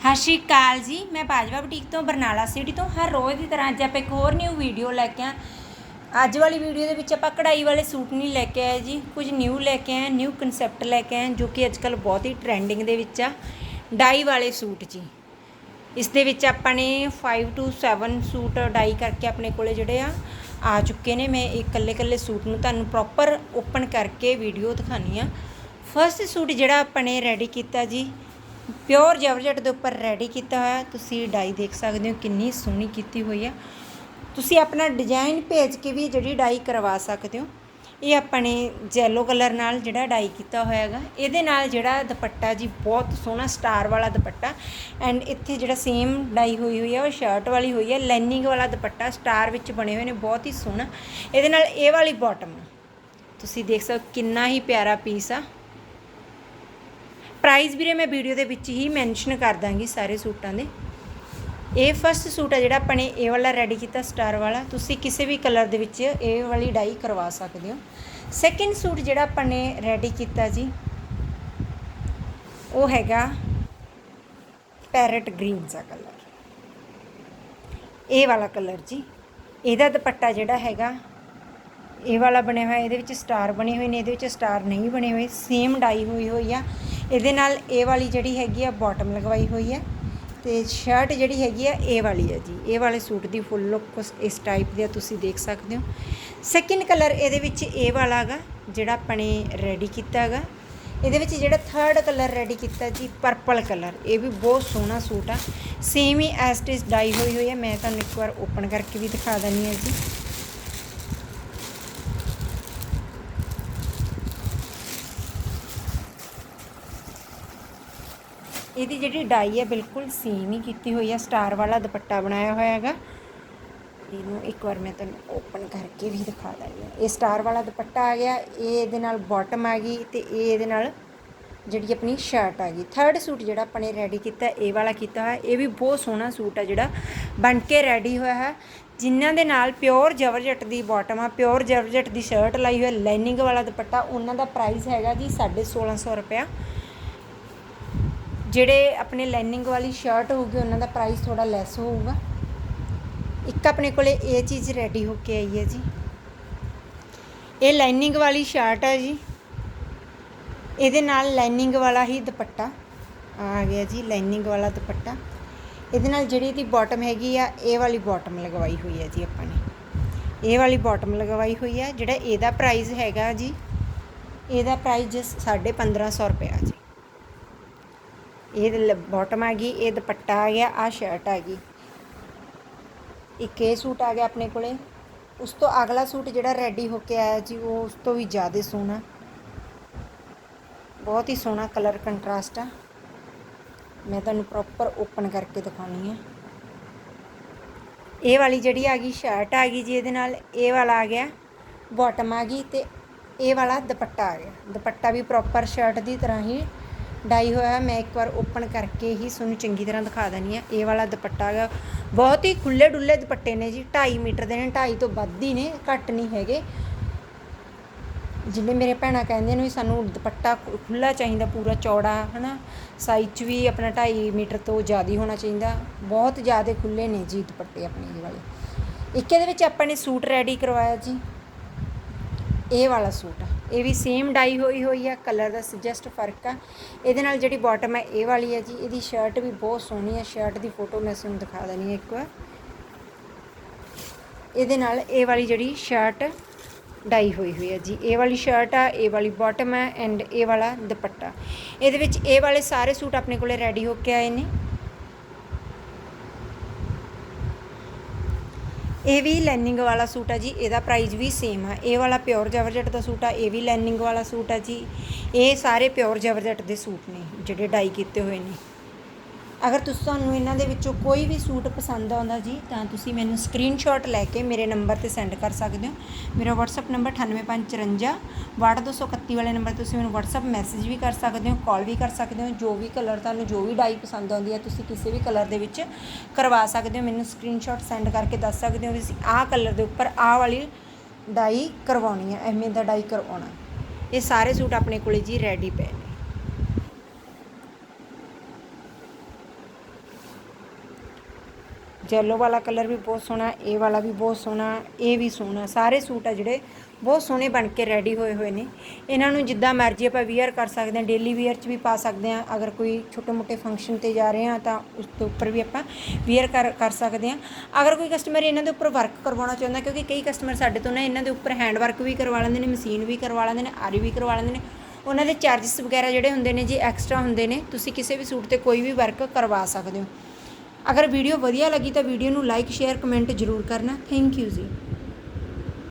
ਸਤਿ ਸ਼੍ਰੀ ਅਕਾਲ ਜੀ, ਮੈਂ ਬਾਜਵਾ ਬੁਟੀਕ ਤੋਂ, ਬਰਨਾਲਾ ਸਿਟੀ ਤੋਂ। ਹਰ ਰੋਜ਼ ਦੀ ਤਰ੍ਹਾਂ ਅੱਜ ਆਪਾਂ ਇੱਕ ਹੋਰ ਨਿਊ ਵੀਡੀਓ ਲੈ ਕੇ ਆ। ਅੱਜ ਵਾਲੀ ਵੀਡੀਓ ਦੇ ਵਿੱਚ ਆਪਾਂ ਕਢਾਈ ਵਾਲੇ ਸੂਟ ਨਹੀਂ ਲੈ ਕੇ ਆਏ ਜੀ, ਕੁਝ ਨਿਊ ਲੈ ਕੇ ਆਏ ਨਿਊ ਕਨਸੈਪਟ ਲੈ ਕੇ ਆਏ, ਜੋ ਕਿ ਅੱਜਕੱਲ ਬਹੁਤ ਹੀ ਟ੍ਰੈਂਡਿੰਗ ਦੇ ਵਿੱਚ ਆ, ਡਾਈ ਵਾਲੇ ਸੂਟ ਜੀ। ਇਸ ਦੇ ਵਿੱਚ ਆਪਾਂ ਨੇ 5 ਟੂ 7 ਸੂਟ ਡਾਈ ਕਰਕੇ ਆਪਣੇ ਕੋਲੇ ਜਿਹੜੇ ਆ ਆ ਚੁੱਕੇ ਨੇ। ਮੈਂ ਇਹ ਇਕੱਲੇ ਇਕੱਲੇ ਸੂਟ ਨੂੰ ਤੁਹਾਨੂੰ ਪ੍ਰੋਪਰ ਓਪਨ ਕਰਕੇ ਵੀਡੀਓ ਦਿਖਾਣੀ ਆ। ਫਰਸਟ ਸੂਟ ਜਿਹੜਾ ਆਪਾਂ ਨੇ ਰੈਡੀ ਕੀਤਾ ਜੀ ਪਿਓਰ ਜਵਰਜਟ ਦੇ ਉੱਪਰ ਰੈਡੀ ਕੀਤਾ ਹੋਇਆ ਤੁਸੀਂ ਡਾਈ ਦੇਖ ਸਕਦੇ ਹੋ ਕਿੰਨੀ ਸੋਹਣੀ ਕੀਤੀ ਹੋਈ ਆ ਤੁਸੀਂ ਆਪਣਾ ਡਿਜ਼ਾਈਨ ਭੇਜ ਕੇ ਵੀ ਜਿਹੜੀ ਡਾਈ ਕਰਵਾ ਸਕਦੇ ਹੋ। ਇਹ ਆਪਾਂ ਨੇ ਜੈਲੋ ਕਲਰ ਨਾਲ ਜਿਹੜਾ ਡਾਈ ਕੀਤਾ ਹੋਇਆ ਹੈਗਾ। ਇਹਦੇ ਨਾਲ ਜਿਹੜਾ ਦੁਪੱਟਾ ਜੀ, ਬਹੁਤ ਸੋਹਣਾ ਸਟਾਰ ਵਾਲਾ ਦੁਪੱਟਾ। ਐਂਡ ਇੱਥੇ ਜਿਹੜਾ ਸੇਮ ਡਾਈ ਹੋਈ ਹੋਈ ਹੈ, ਉਹ ਸ਼ਰਟ ਵਾਲੀ ਹੋਈ ਹੈ। ਲਾਈਨਿੰਗ ਵਾਲਾ ਦੁਪੱਟਾ ਸਟਾਰ ਵਿੱਚ ਬਣੇ ਹੋਏ ਨੇ, ਬਹੁਤ ਹੀ ਸੋਹਣਾ। ਇਹਦੇ ਨਾਲ ਇਹ ਵਾਲੀ ਬਾਟਮ ਤੁਸੀਂ ਦੇਖ ਸਕਦੇ ਕਿੰਨਾ ਹੀ ਪਿਆਰਾ ਪੀਸ ਆ। ਪ੍ਰਾਈਸ ਵੀਰੇ ਮੈਂ ਵੀਡੀਓ ਦੇ ਵਿੱਚ ਹੀ ਮੈਂਸ਼ਨ ਕਰ ਦਾਂਗੀ ਸਾਰੇ ਸੂਟਾਂ ਦੇ। ਇਹ ਫਸਟ ਸੂਟ ਹੈ ਜਿਹੜਾ ਆਪਾਂ ਨੇ ਇਹ ਵਾਲਾ ਰੈਡੀ ਕੀਤਾ ਸਟਾਰ ਵਾਲਾ। ਤੁਸੀਂ ਕਿਸੇ ਵੀ ਕਲਰ ਦੇ ਵਿੱਚ ਇਹ ਵਾਲੀ ਡਾਈ ਕਰਵਾ ਸਕਦੇ ਹੋ। ਸੈਕਿੰਡ ਸੂਟ ਜਿਹੜਾ ਆਪਾਂ ਨੇ ਰੈਡੀ ਕੀਤਾ ਜੀ, ਉਹ ਹੈਗਾ ਪੈਰਟ ਗ੍ਰੀਨ ਦਾ ਕਲਰ ਇਹ ਵਾਲਾ ਕਲਰ ਜੀ, ਇਹਦਾ ਦੁਪੱਟਾ ਜਿਹੜਾ ਹੈਗਾ, ਇਹ ਵਾਲਾ ਬਣਿਆ ਹੋਇਆ, ਇਹਦੇ ਵਿੱਚ ਸਟਾਰ ਬਣੇ ਹੋਏ ਨੇ, ਇਹਦੇ ਵਿੱਚ ਸਟਾਰ ਨਹੀਂ ਬਣੇ ਹੋਏ ਸੇਮ ਡਾਈ ਹੋਈ ਹੋਈ ਆ। ਇਹਦੇ ਨਾਲ ਇਹ ਵਾਲੀ ਜਿਹੜੀ ਹੈਗੀ ਆ ਬਾਟਮ ਲਗਵਾਈ ਹੋਈ ਹੈ ਤੇ ਸ਼ਰਟ ਜਿਹੜੀ ਹੈਗੀ ਆ ਇਹ ਵਾਲੀ ਹੈ ਜੀ। ਇਹ ਵਾਲੇ ਸੂਟ ਦੀ ਫੁੱਲ ਲੁੱਕ ਇਸ ਟਾਈਪ ਦੀ ਆ, ਤੁਸੀਂ ਦੇਖ ਸਕਦੇ ਹੋ। ਸੈਕਿੰਡ ਕਲਰ ਇਹਦੇ ਵਿੱਚ ਇਹ ਵਾਲਾ ਹੈਗਾ, ਜਿਹੜਾ ਆਪਾਂ ਨੇ ਰੈਡੀ ਕੀਤਾ ਹੈਗਾ। ਇਹਦੇ ਵਿੱਚ ਜਿਹੜਾ ਥਰਡ ਕਲਰ ਰੈਡੀ ਕੀਤਾ ਜੀ ਪਰਪਲ ਕਲਰ ਇਹ ਵੀ ਬਹੁਤ ਸੋਹਣਾ ਸੂਟ ਆ। ਸੇਮ ਹੀ ਐਸਟਿਸ ਡਾਈ ਹੋਈ ਹੋਈ ਹੈ ਮੈਂ ਤੁਹਾਨੂੰ ਇੱਕ ਵਾਰ ਓਪਨ ਕਰਕੇ ਵੀ ਦਿਖਾ ਦਿੰਨੀ ਆ ਜੀ। ਇਹਦੀ ਜਿਹੜੀ ਡਾਈ ਹੈ ਬਿਲਕੁਲ ਸੇਮ ਹੀ ਕੀਤੀ ਹੋਈ ਹੈ। ਸਟਾਰ ਵਾਲਾ ਦੁਪੱਟਾ ਬਣਾਇਆ ਹੋਇਆ ਹੈਗਾ। ਇਹਨੂੰ ਇੱਕ ਵਾਰ ਮੈਂ ਤੁਹਾਨੂੰ ਓਪਨ ਕਰਕੇ ਵੀ ਦਿਖਾ ਦਿੰਦੀ ਹਾਂ। ਇਹ ਸਟਾਰ ਵਾਲਾ ਦੁਪੱਟਾ ਆ ਗਿਆ। ਇਹ ਇਹਦੇ ਨਾਲ ਬਾਟਮ ਆ ਗਈ ਤੇ ਇਹ ਇਹਦੇ ਨਾਲ ਜਿਹੜੀ ਆਪਣੀ ਸ਼ਰਟ ਆ ਗਈ। ਥਰਡ ਸੂਟ ਜਿਹੜਾ ਆਪਾਂ ਨੇ ਰੈਡੀ ਕੀਤਾ, ਇਹ ਵਾਲਾ ਕੀਤਾ ਹੋਇਆ। ਇਹ ਵੀ ਬਹੁਤ ਸੋਹਣਾ ਸੂਟ ਆ ਜਿਹੜਾ। ਬਣ ਕੇ ਰੈਡੀ ਹੋਇਆ ਹੈ। ਜਿਨ੍ਹਾਂ ਦੇ ਨਾਲ ਪਿਓਰ ਜਵਰਜਟ ਦੀ ਬਾਟਮ ਆ ਪਿਓਰ ਜਵਰਜਟ ਦੀ ਸ਼ਰਟ ਲਾਈ ਹੋਈ ਲਾਈਨਿੰਗ ਵਾਲਾ ਦੁਪੱਟਾ, ਉਹਨਾਂ ਦਾ ਪ੍ਰਾਈਸ ਹੈਗਾ ਜੀ 1650 ਰੁਪਇਆ। ਜਿਹੜੇ ਆਪਣੇ ਲਾਈਨਿੰਗ ਵਾਲੀ ਸ਼ਰਟ ਹੋਊਗੀ, ਉਹਨਾਂ ਦਾ ਪ੍ਰਾਈਸ ਥੋੜਾ ਲੈਸ ਹੋਊਗਾ। ਇੱਕ ਆਪਣੇ ਕੋਲੇ ਇਹ ਚੀਜ਼ ਰੈਡੀ ਹੋ ਕੇ ਆਈ ਹੈ ਜੀ। ਇਹ ਲਾਈਨਿੰਗ ਵਾਲੀ ਸ਼ਰਟ ਹੈ ਜੀ। ਇਹਦੇ ਨਾਲ ਲਾਈਨਿੰਗ ਵਾਲਾ ਹੀ ਦੁਪੱਟਾ ਆ ਗਿਆ ਜੀ ਲਾਈਨਿੰਗ ਵਾਲਾ ਦੁਪੱਟਾ। ਇਹਦੇ ਨਾਲ ਜਿਹੜੀ ਇਹਦੀ ਬਾਟਮ ਹੈਗੀ ਆ, ਇਹ ਵਾਲੀ ਬਾਟਮ ਲਗਵਾਈ ਹੋਈ ਹੈ ਜੀ ਆਪਾਂ ਨੇ। ਇਹ ਵਾਲੀ ਬਾਟਮ ਲਗਵਾਈ ਹੋਈ ਹੈ, ਜਿਹੜਾ ਇਹਦਾ ਪ੍ਰਾਈਸ ਹੈਗਾ ਜੀ, ਇਹਦਾ ਪ੍ਰਾਈਸ ਜਸ 1550 ਰੁਪਏ ਆ ਜੀ। ਇਹ ਬਾਟਮ ਆ ਗਈ, ਇਹ ਦੁਪੱਟਾ ਆ ਗਿਆ ਆ ਸ਼ਰਟ ਆ ਗਈ। ਇੱਕ ਇਹ ਸੂਟ ਆ ਗਿਆ ਆਪਣੇ ਕੋਲੇ। ਉਸ ਤੋਂ ਅਗਲਾ ਸੂਟ ਜਿਹੜਾ ਰੈਡੀ ਹੋ ਕੇ ਆਇਆ ਜੀ, ਉਹ ਉਸ ਤੋਂ ਵੀ ਜ਼ਿਆਦਾ ਸੋਹਣਾ। ਬਹੁਤ ਹੀ ਸੋਹਣਾ ਕਲਰ ਕੰਟਰਾਸਟ ਆ। ਮੈਂ ਤੁਹਾਨੂੰ ਪ੍ਰੋਪਰ ਓਪਨ ਕਰਕੇ ਦਿਖਾਉਣੀ ਆ। ਇਹ ਵਾਲੀ ਜਿਹੜੀ ਆ ਗਈ ਸ਼ਰਟ ਆ ਗਈ ਜੀ ਇਹਦੇ ਨਾਲ, ਇਹ ਵਾਲਾ ਆ ਗਿਆ ਬਾਟਮ ਆ ਗਈ ਤੇ ਇਹ ਵਾਲਾ ਦੁਪੱਟਾ ਆ ਗਿਆ। ਦੁਪੱਟਾ ਵੀ ਪ੍ਰੋਪਰ ਸ਼ਰਟ ਦੀ ਤਰ੍ਹਾਂ ਹੀ ਡਾਈ ਹੋਇਆ ਮੈਂ ਇੱਕ ਵਾਰ ਓਪਨ ਕਰਕੇ ਹੀ ਤੁਹਾਨੂੰ ਚੰਗੀ ਤਰ੍ਹਾਂ ਦਿਖਾ ਦਣੀ ਆ ਇਹ ਵਾਲਾ ਦੁਪੱਟਾ ਹੈਗਾ। ਬਹੁਤ ਹੀ ਖੁੱਲੇ ਡੁੱਲੇ ਦੁਪੱਟੇ ਨੇ ਜੀ। 2.5 ਮੀਟਰ ਦੇ ਨੇ 2.5 ਤੋਂ ਵੱਧ ਹੀ ਨੇ, ਘੱਟ ਨਹੀਂ ਹੈਗੇ। ਜਿਵੇਂ ਮੇਰੇ ਭੈਣਾਂ ਕਹਿੰਦੇ ਨੇ ਵੀ ਸਾਨੂੰ ਦੁਪੱਟਾ ਖੁੱਲਾ ਚਾਹੀਦਾ, ਪੂਰਾ ਚੌੜਾ, ਹਨਾ? ਸਾਈਜ਼ 'ਚ ਵੀ ਆਪਣਾ 2.5 ਮੀਟਰ ਤੋਂ ਜ਼ਿਆਦਾ ਹੋਣਾ ਚਾਹੀਦਾ। ਬਹੁਤ ਜ਼ਿਆਦਾ ਖੁੱਲੇ ਨੇ ਜੀ ਦੁਪੱਟੇ ਆਪਣੇ ਇਹ ਵਾਲੇ। ਇੱਕ ਇਹਦੇ ਵਿੱਚ ਆਪਾਂ ਨੇ ਸੂਟ ਰੈਡੀ ਕਰਵਾਇਆ ਜੀ। ਇਹ ਵਾਲਾ ਸੂਟ ਆ। ਇਹ ਵੀ ਸੇਮ ਡਾਈ ਹੋਈ ਹੋਈ ਆ ਕਲਰ ਦਾ ਜਸਟ ਫ਼ਰਕ ਆ। ਇਹਦੇ ਨਾਲ ਜਿਹੜੀ ਬਾਟਮ ਹੈ ਇਹ ਵਾਲੀ ਹੈ ਜੀ, ਇਹਦੀ ਸ਼ਰਟ ਵੀ ਬਹੁਤ ਸੋਹਣੀ ਹੈ ਸ਼ਰਟ ਦੀ ਫੋਟੋ ਮੈਂ ਤੁਹਾਨੂੰ ਦਿਖਾ ਦਣੀ ਇੱਕ ਵਾਰ। ਇਹਦੇ ਨਾਲ ਇਹ ਵਾਲੀ ਜਿਹੜੀ ਸ਼ਰਟ ਡਾਈ ਹੋਈ ਹੋਈ ਹੈ ਜੀ, ਇਹ ਵਾਲੀ ਸ਼ਰਟ ਆ, ਇਹ ਵਾਲੀ ਬਾਟਮ ਹੈ ਐਂਡ ਇਹ ਵਾਲਾ ਦੁਪੱਟਾ। ਇਹਦੇ ਵਿੱਚ ਇਹ ਵਾਲੇ ਸਾਰੇ ਸੂਟ ਆਪਣੇ ਕੋਲੇ ਰੈਡੀ ਹੋ ਕੇ ਆਏ ਨੇ। ਇਹ ਵੀ ਲੈਨਿੰਗ ਵਾਲਾ ਸੂਟ ਆ ਜੀ, ਇਹਦਾ ਪ੍ਰਾਈਸ ਵੀ ਸੇਮ ਆ। ਇਹ ਵਾਲਾ ਪਿਓਰ ਜਵਰਜਟ ਦਾ ਸੂਟ ਆ, ਇਹ ਵੀ ਲਾਈਨਿੰਗ ਵਾਲਾ ਸੂਟ ਆ ਜੀ। ਇਹ ਸਾਰੇ ਪਿਓਰ ਜਵਰਜਟ ਦੇ ਸੂਟ ਨੇ, ਜਿਹੜੇ ਡਾਈ ਕੀਤੇ ਹੋਏ ਨੇ। ਅਗਰ ਤੁਸੀਂ ਤੁਹਾਨੂੰ ਇਹਨਾਂ ਦੇ ਵਿੱਚੋਂ ਕੋਈ ਵੀ ਸੂਟ ਪਸੰਦ ਆਉਂਦਾ ਜੀ, ਤਾਂ ਤੁਸੀਂ ਮੈਨੂੰ ਸਕਰੀਨਸ਼ਾਟ ਲੈ ਕੇ ਮੇਰੇ ਨੰਬਰ ਤੇ ਸੈਂਡ ਕਰ ਸਕਦੇ ਹੋ। ਮੇਰਾ WhatsApp ਨੰਬਰ 98554 6231 ਵਾਲੇ ਨੰਬਰ ਤੁਸੀਂ ਮੈਨੂੰ WhatsApp ਮੈਸੇਜ ਵੀ ਕਰ ਸਕਦੇ ਹੋ ਕਾਲ ਵੀ ਕਰ ਸਕਦੇ ਹੋ, ਜੋ ਵੀ ਕਲਰ ਤੁਹਾਨੂੰ ਜੋ ਵੀ ਡਾਈ ਪਸੰਦ ਆਉਂਦੀ ਹੈ, ਤੁਸੀਂ ਕਿਸੇ ਵੀ ਕਲਰ ਦੇ ਵਿੱਚ ਕਰਵਾ ਸਕਦੇ ਹੋ। ਮੈਨੂੰ ਸਕਰੀਨਸ਼ਾਟ ਸੈਂਡ ਕਰਕੇ ਦੱਸ ਸਕਦੇ ਹੋ ਵੀ ਤੁਸੀਂ ਆਹ ਕਲਰ ਦੇ ਉੱਪਰ ਆਹ ਵਾਲੀ ਡਾਈ ਕਰਵਾਉਣੀ ਹੈ, ਐਵੇਂ ਦਾ ਡਾਈ ਕਰਵਾਉਣਾ। ਇਹ ਸਾਰੇ ਸੂਟ ਆਪਣੇ ਕੋਲੇ ਜੀ ਰੈਡੀ ਪਏ ਜੈਲੋ ਵਾਲਾ ਕਲਰ ਵੀ ਬਹੁਤ ਸੋਹਣਾ, ਇਹ ਵਾਲਾ ਵੀ ਬਹੁਤ ਸੋਹਣਾ, ਇਹ ਵੀ ਸੋਹਣਾ, ਸਾਰੇ ਸੂਟ ਆ ਜਿਹੜੇ ਬਹੁਤ ਸੋਹਣੇ ਬਣ ਕੇ ਰੈਡੀ ਹੋਏ ਹੋਏ ਨੇ। ਇਹਨਾਂ ਨੂੰ ਜਿੱਦਾਂ ਮਰਜ਼ੀ ਆਪਾਂ ਵੀਅਰ ਕਰ ਸਕਦੇ ਹਾਂ ਡੇਲੀ ਵੀਅਰ 'ਚ ਵੀ ਪਾ ਸਕਦੇ ਹਾਂ। ਅਗਰ ਕੋਈ ਛੋਟੇ ਮੋਟੇ ਫੰਕਸ਼ਨ ਤੇ ਜਾ ਰਹੇ ਹਾਂ ਤਾਂ ਉਸ ਤੋਂ ਉੱਪਰ ਵੀ ਆਪਾਂ ਵੀਅਰ ਕਰ ਕਰ ਸਕਦੇ ਹਾਂ। ਅਗਰ ਕੋਈ ਕਸਟਮਰ ਇਹਨਾਂ ਦੇ ਉੱਪਰ ਵਰਕ ਕਰਵਾਉਣਾ ਚਾਹੁੰਦਾ ਕਿਉਂਕਿ ਕਈ ਕਸਟਮਰ ਸਾਡੇ ਤੋਂ ਨਾ ਇਹਨਾਂ ਦੇ ਉੱਪਰ ਹੈਂਡ ਵਰਕ ਵੀ ਕਰਵਾ ਲੈਂਦੇ ਨੇ ਮਸ਼ੀਨ ਵੀ ਕਰਵਾ ਲੈਂਦੇ ਨੇ, ਆਰੀ ਵੀ ਕਰਵਾ ਲੈਂਦੇ ਨੇ। ਉਹਨਾਂ ਦੇ ਚਾਰजेस ਵਗੈਰਾ ਜਿਹੜੇ ਹੁੰਦੇ ਨੇ, ਜੀ ਐਕਸਟਰਾ ਹੁੰਦੇ ਨੇ, ਤੁਸੀਂ ਕਿਸੇ ਵੀ ਸੂਟ ਤੇ ਕੋਈ ਵੀ ਵਰਕ ਕਰਵਾ ਸਕਦੇ ਹੋ। ਅਗਰ ਵੀਡੀਓ ਵਧੀਆ ਲੱਗੀ ਤਾਂ ਵੀਡੀਓ ਨੂੰ ਲਾਈਕ ਸ਼ੇਅਰ ਕਮੈਂਟ ਜ਼ਰੂਰ ਕਰਨਾ। ਥੈਂਕ ਯੂ ਜੀ।